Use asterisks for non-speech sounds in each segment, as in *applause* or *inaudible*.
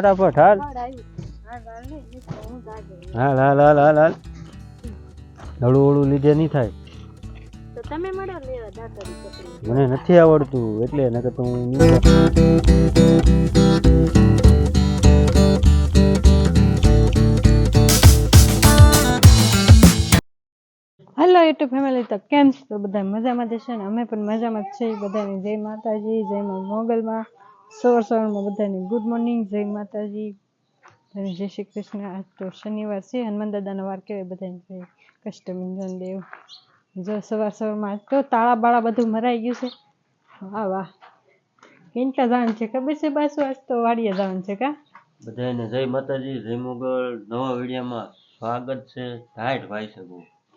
ફટાફટ હાલ. હાલ હાલ. હાલ હાલ હાલ હળું હળું લીધે નહીં થાય. મને નથી આવડતું એટલે નકર તો હું હેલો યુટ્યુબ ફેમિલી તો કેમ છો? બધા મજામાં જશે ને? અમે પણ મજામાં જ છીએ. બધાને જય માતાજી જય મા મોગલમાં. સવાર સવારમાં બધાને ગુડ મોર્નિંગ જય માતાજી બધાને જય શ્રી કૃષ્ણ. આજ તો શનિવાર છે, હનુમાન દાદાનો વાર કહેવાય બધાને, જય કષ્ટમિંજન દેવ. જો સવાર સવારમાં આજ તો તાળા બાળા બધું મરાઈ ગયું છે. વાહ વાહ. કેટલા જવાનું છે ખબર છે બાસુ? આજ તો વાડીએ જવાનું છે કા? બધાને જય માતાજી, જય મોગલ. નવા વિડીયોમાં સ્વાગત છે. ટાઈટ ભાઈ છે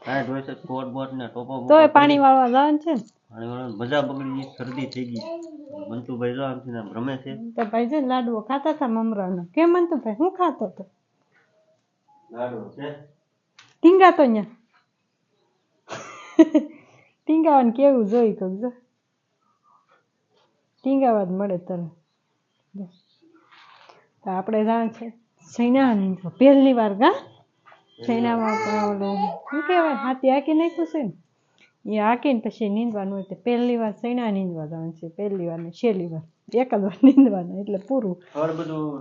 બહુ હોય છે બોટ ને ટોપો બોપો પાણી વાળવા જવાનું છે પાણી વાળાને મજા બગડી ગઈ શરદી થઈ ગઈ. મંતુભાઈ જો આમથી આમ રમે છે. તો ભાઈ લાડવો ખાતા હતા મમરાનો. હું ખાતો હતો. લાડુ છે? ટીંગા તો અહીંયા ટીંગાવાનું કેવું જોઈ કહું જો. ટીંગાવા મળે તરત. તો આપણે જાણ છે. પહેલી વાર ગા? સૈનામાં ઓલું શું કહેવાય હાથી હાકી નાખ્યું છે ને એ હાકીને પછી નીંદવાનું હોય તો પહેલી વાર સૈના નીંદવા જવાનું છે પહેલી વાર ને છેલ્લી વાર એક જ વાર નીંદવાનું એટલે પૂરું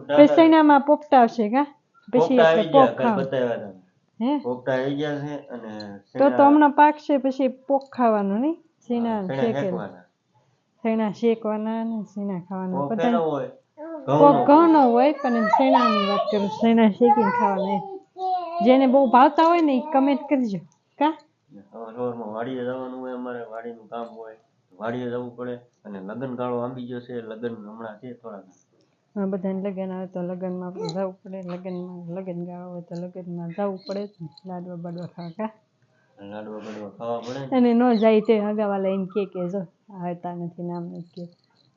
પછી સૈનામાં પોપટા આવશે કા પછી પોપ હે પોપટા આવી ગયા છે અને તો તો હમણાં પાકશે પછી પોક ખાવાનું નહીં સીના શેકેલા. શેણા શેકવાના ને સીના ખાવાના બધા શેનો હોય પણ સૈનાની વાત કરું સૈના શેકીને ખાવાના. જેને બહુ ભાવતા હોય ને એ કમેન્ટ કરજો. કા? સવારમાં વાડીએ જવાનું હોય અમારે વાડીનું કામ હોય વાડીએ જવું પડે અને લગ્ન ગાળો આંબી ગયો છે લગ્ન હમણાં છે થોડા બધાને લગ્ન આવે તો લગ્નમાં જવું પડે લગ્નમાં લગ્ન ગાળો હોય તો લગ્નમાં જવું પડે લાડવા બાડવા ખાવા કા? લાડવા બાડવા ખાવા પડે અને ન જાય તે અગાવાલા એને કે કે જો આવતા નથી નામ નથી કે.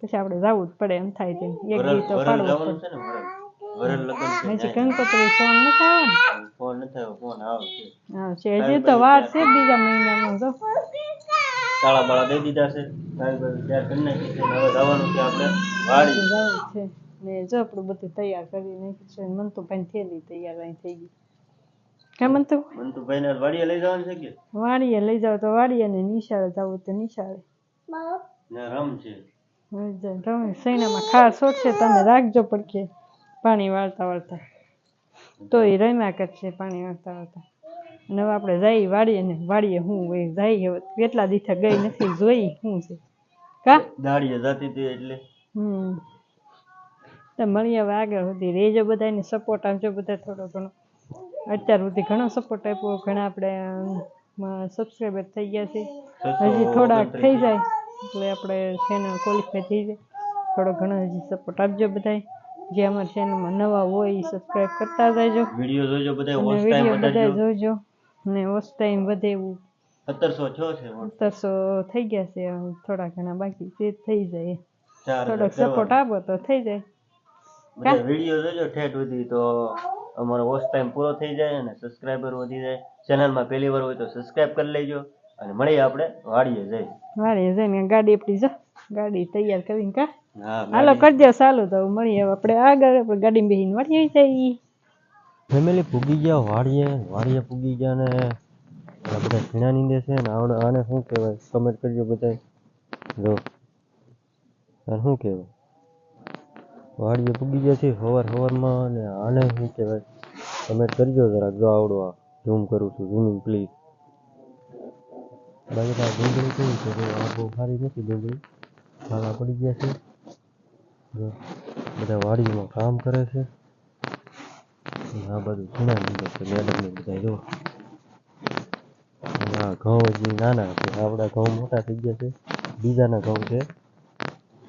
પછી આપણે જવું જ પડે એમ થાય તે એક વરલ તો પાડવું પડે. હજી કંકોત્રી ફોન નથી આવ્યો ને ફોન નથી આવ્યો ફોન આવે છે. હજી તો વાર છે બીજા મહિનામાં જો. તાળા બાળા દઈ દીધા છે. તાળી બાળી તૈયાર કરી નાખી છે? અને હવે જવાનું છે આપણે વાડી. જવું છે. ને જો આપણું બધું તૈયાર કરી નાખ્યું છે. મન તો ભાઈ થેલી તૈયાર અહીં થઈ ગઈ. કા મન તો મંતુભાઈ ને વાડીએ લઈ જવાનું છે કે? વાડીએ લઈ જાવ તો વાડીએ ને નિશાળે જવું તો નિશાળે. ને રમ છે. તમે સૈનામાં છોડશે તમે રાખજો પડકે પાણી વાળતા વાળતા. તો એ રમ્યા કરશે પાણી વાળતા વાળતા. અને હવે આપણે જઈ વાળીએ ને વાળીએ હું હોય જઈ હવે કેટલા દિવસે ગઈ નથી જોઈ શું છે. કા? દાડીએ જતી હતી એટલે. હમ. તો મળીએ હવે આગળ સુધી. રેજો બધાને સપોર્ટ આપજો બધા થોડો ઘણો. અત્યાર સુધી ઘણો સપોર્ટ આપ્યો ઘણા આપણે સબસ્ક્રાઈબર થઈ ગયા છે. હજી થોડાક થઈ જાય. એટલે આપણે ચેનલ ક્વોલિફાય થઈ જાય. થોડો ઘણો હજી સપોર્ટ આપજો બધાય. જે અમારા ચેનલમાં નવા હોય એ સબસ્ક્રાઇબ કરતા જજો. વીડિયો જોજો બધા વોચ ટાઈમ બધા જોજો. ને વોચ ટાઈમ વધે એવું સત્તરસો છો છે સત્તરસો થઈ ગયા છે થોડા ઘણા બાકી તે થઈ જાય. થોડોક સપોર્ટ આપો તો થઈ જાય. બધા વીડિયો જોજો ઠેઠ સુધી તો અમારો વોચ ટાઈમ પૂરો થઈ જાય અને સબસ્ક્રાઇબર વધી જાય. ચેનલમાં પહેલી વાર હોય તો સબસ્ક્રાઇબ કરી લેજો અને મળીએ આપણે વાડીએ જઈ. વાડીએ જઈને ગાડી આપણી જો. ગાડી તૈયાર કરીને કા? હાલો કરજો સાલું તો મળીએ આપણે આગળ આપણે ગાડીમાં બેસીને વાળીએ જઈએ ફેમિલી પૂગી ગયા વાડીએ વાળીએ પૂગી ગયા ને બધા ભીણા નીંદે છે ને આવડે આને શું કહેવાય? કમેન્ટ કરજો બધા જો આને શું કહેવાય? વાળીએ પૂગી ગયા છે હવાર હવારમાં ને આને શું કહેવાય? કમેન્ટ કરજો જરાક જો આવડો આ. ઝૂમ કરું છું ઝૂમિંગ પ્લીઝ બાકી આ ડુંગળી કેવી છે? આ બહુ સારી નથી ડુંગળી. ખાલા પડી ગયા છે. બધા વાડીમાં કામ કરે છે. આ બધું ઘણા નીંદે છે મેડમ ને બધા જો આ ઘઉં હજી નાના છે આપણા ઘઉં મોટા થઈ ગયા છે, બીજાના ઘઉં છે.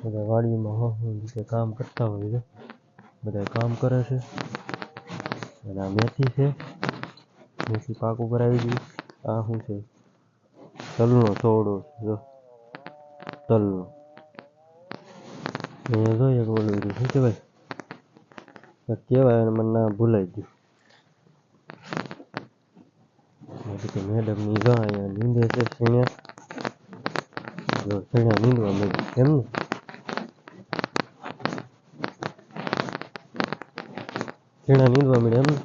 બધા વાડીમાં હો રીતે કામ કરતા હોય છે બધા કામ કરે છે. અને આ મેથી છે, મેથી પાક ઉપર આવી આ શું છે? તલનો છોડો જો. તલનો. અહીંયા એક ઓલું રહ્યું. શું કહેવાય? કહેવાય અને મને ના ભૂલાઈ ગયું. એટલે કે મેડમની જો અહીંયા નીંદે છે સીણ્યા જો નીંદવા મળ્યું એમ ને? શેણા નીંદવા મળે એમ ને?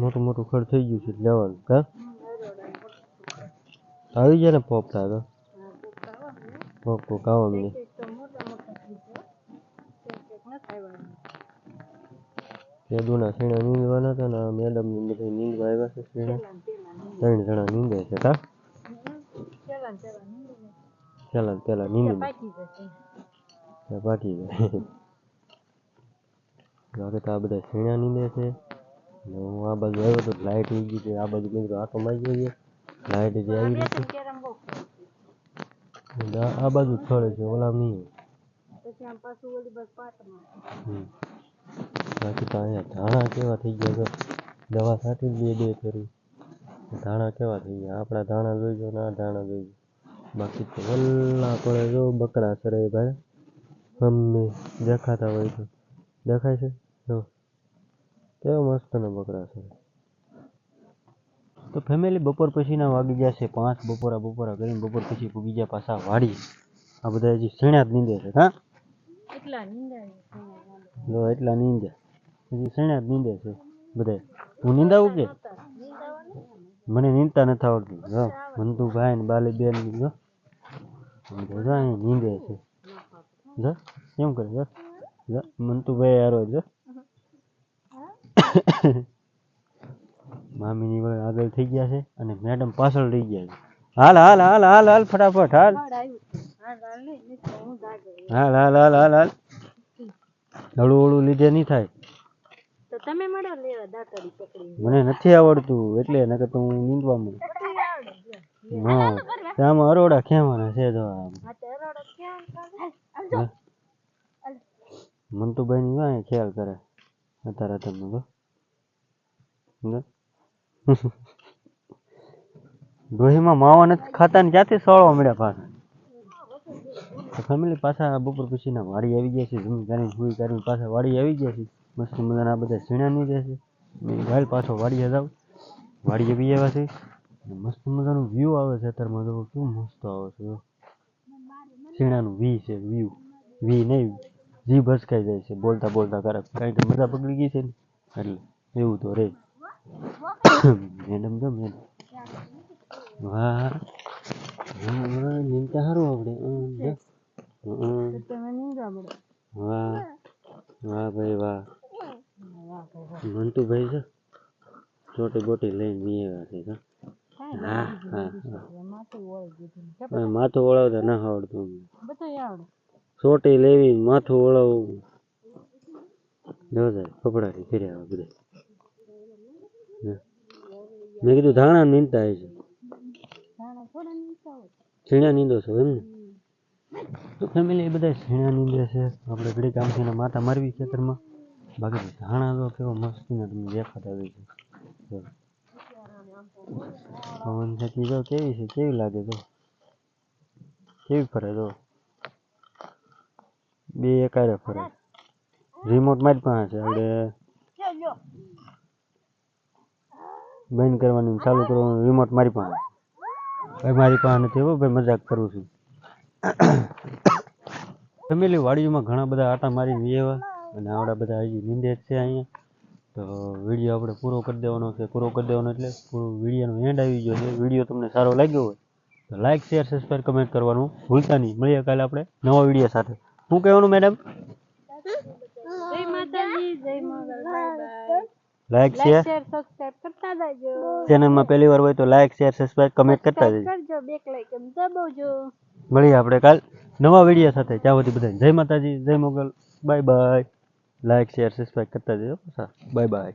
મોટું મોટું ખડ થઈ ગયું છે લેવાનું. કા? આવી જાય ને પોપટા તો? પોપ પોપ આવવા મળે. કેદુના શેણા નીંદવાના હતા ને મેડમ ને બધા નીંદવા આવ્યા છે ત્રણ જણા નીંદે છે કા? પેલા પેલા નીંદી. પાકી જાય હવે *laughs* તો આ બધા શેણા નીંદે છે. હું આ બાજુ આવ્યો તો લાઇટ ઉગી ગઈ. છે આ બાજુ કીધું આટો મારી જોઈએ લાઇટ જે આવી રહી છે. આ બાજુ જ છે ઓલા નહીં. બાકી તો અહીંયા ધાણા કેવા થઈ ગયા છે. દવા છાંટી બે બે કરી ધાણા કેવા થઈ ગયા? આપણા ધાણા જોઈજો ને આ ધાણા જોઈજો. બાકી તો વલ્લા પડે જો બકરા સરે ભાઈ. હમને દેખાતા હોય તો. દેખાય છે? જો. કેવા મસ્ત ને બકરા સરે તો ફેમિલી બપોર પછીના વાગી જશે. પાંચ બપોરા બપોરા કરીને બપોર પછી બીજા પાછા વાળી આ બધા હજી શેણા જ નીંદે છે હા? જો એટલા નીંદે. હજી શેણા જ નીંદે છે બધા હું નીંદાવું કે? મને નીંદતા નથી આવડતું. જો મંતુભાઈ ને બાલી બેન જો બધા નીંદે છે. જો કેમ કરે? જો જો મંતુભાઈ આરો જો મામીની વડે આગળ થઈ ગયા છે અને મેડમ પાછળ રહી ગયા છે હાલ હાલ હાલ હાલ હાલ ફટાફટ હાલ હાલ હાલ હાલ હાલ હાલ હળું હળું લીધે નહીં થાય મને નથી આવડતું એટલે નકર તો હું નીંદવા મળું હા આમાં અરોડા ખેવાના છે તો. મંતુભાઈ ની ખ્યાલ કરે અત્યારે તમને તો *laughs* ડોહીમાં માવા નથી ખાતા ને ક્યાંથી સળવા મળ્યા પાછા? ફેમિલી પાછા બપોર પછીના વાડી આવી ગયા છે, જમી કરીને, સુઈ કરીને પાછા વાડી આવી ગયા છે. મસ્ત મજાના બધા સીણા ની છે. મેં ગાયલ પાછો વાડીએ જાવ વાડીએ બી આવ્યા છે. મસ્ત મજાનું વ્યૂ આવે છે અત્યારમાં જો કેવું મસ્ત આવે છે સીણાનું વી છે વ્યૂ વી નહીં જી ભસકાઈ જાય છે. બોલતા બોલતા કરે કારણ કે મજા પકડી ગઈ છે ને. એટલે એવું તો રે. *coughs* મેડમ તો મેડમ વાહ. સારું આવડે. વાહ. વાહ ભાઈ વાહ. મંટુભાઈ છે. ચોટી બોટી લઈને વી આવ્યા છે હા માથું વળાવતા ના આવડતું. ચોટી લેવી માથું વળાવવું જો સાહેબ કપડાથી ફેર્યા બધા. મેં કીધું ધાણા નીંદતા હશે છીણા નીંદો છો એમ ને? તો ફેમિલી એ બધા છીણા નીંદે છે. આપણે ઘડી કામથી માથા મારવી ખેતરમાં. બાકી ધાણા તો કેવો મસ્તીના તમને દેખાતા હોય છે. પવન થકી જો કેવી છે? કેવી લાગે તો? કેવી ફરે તો? બે એકારે ફરે. રિમોટ મારી પાસે છે. આપણે બંધ કરવાનું, ચાલુ કરવાનું રિમોટ મારી પાસે ભાઈ મારી પાસે નથી હો, ભાઈ, મજાક કરું છું. ફેમિલી વાડીઓમાં ઘણા બધા આટા મારી વ્યવા અને આવડા બધા હજી નીંદે છે અહીંયા. તો વીડિયો આપણે પૂરો કરી દેવાનો છે, પૂરો કરી દેવાનો એટલે પૂરો વિડીયોનો એન્ડ આવી ગયો છે. વીડિયો તમને સારો લાગ્યો હોય, તો લાઈક શેર સબસ્ક્રાઈબ કમેન્ટ કરવાનું ભૂલતા નહીં. મળીએ કાલે આપણે નવા વીડિયો સાથે. શું કહેવાનું મેડમ જય માતાજી જય Mangal bye bye like share subscribe કરતા જજો. ચેનલમાં પહેલી વાર હોય તો લાઈક શેર સબસ્ક્રાઇબ કમેન્ટ કરતા જજો. કરજો બેક લાઈક એમ દબાવજો. મળીએ આપણે કાલ નવા વીડિયો સાથે. ત્યાં સુધી બધા જય માતાજી જય Mogal. Bye bye like share subscribe કરતા જજો. Bye bye